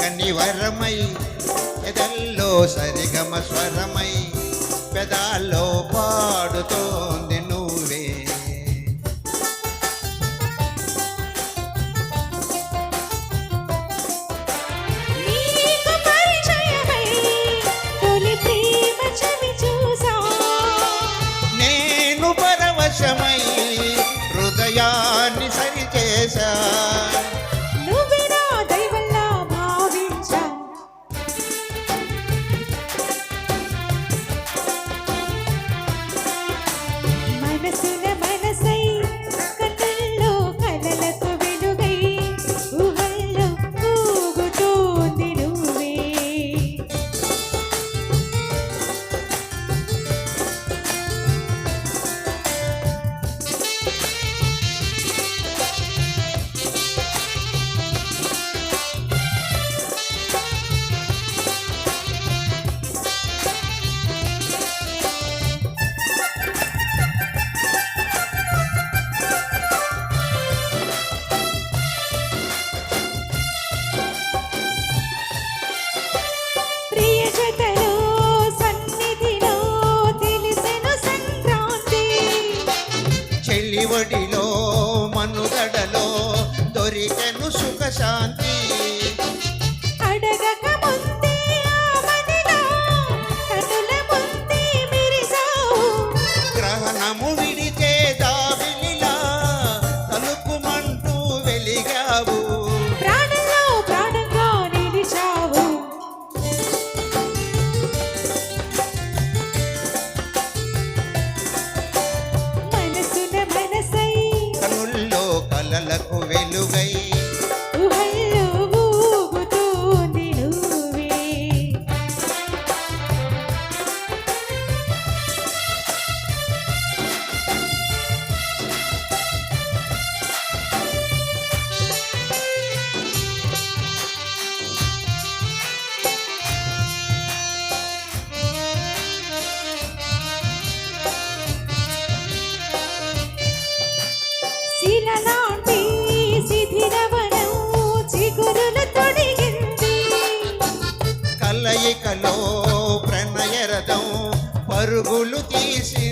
కని వరమై ఎదల్లో సరిగమ స్వరమై పెదాల్లో పాడుతోంది నువ్వే. నేను పరవశమై హృదయాన్ని సరిచేశా. దడలో దొరికెను సుఖశాంతి. ప్రణయరథం పరుగులు తీసి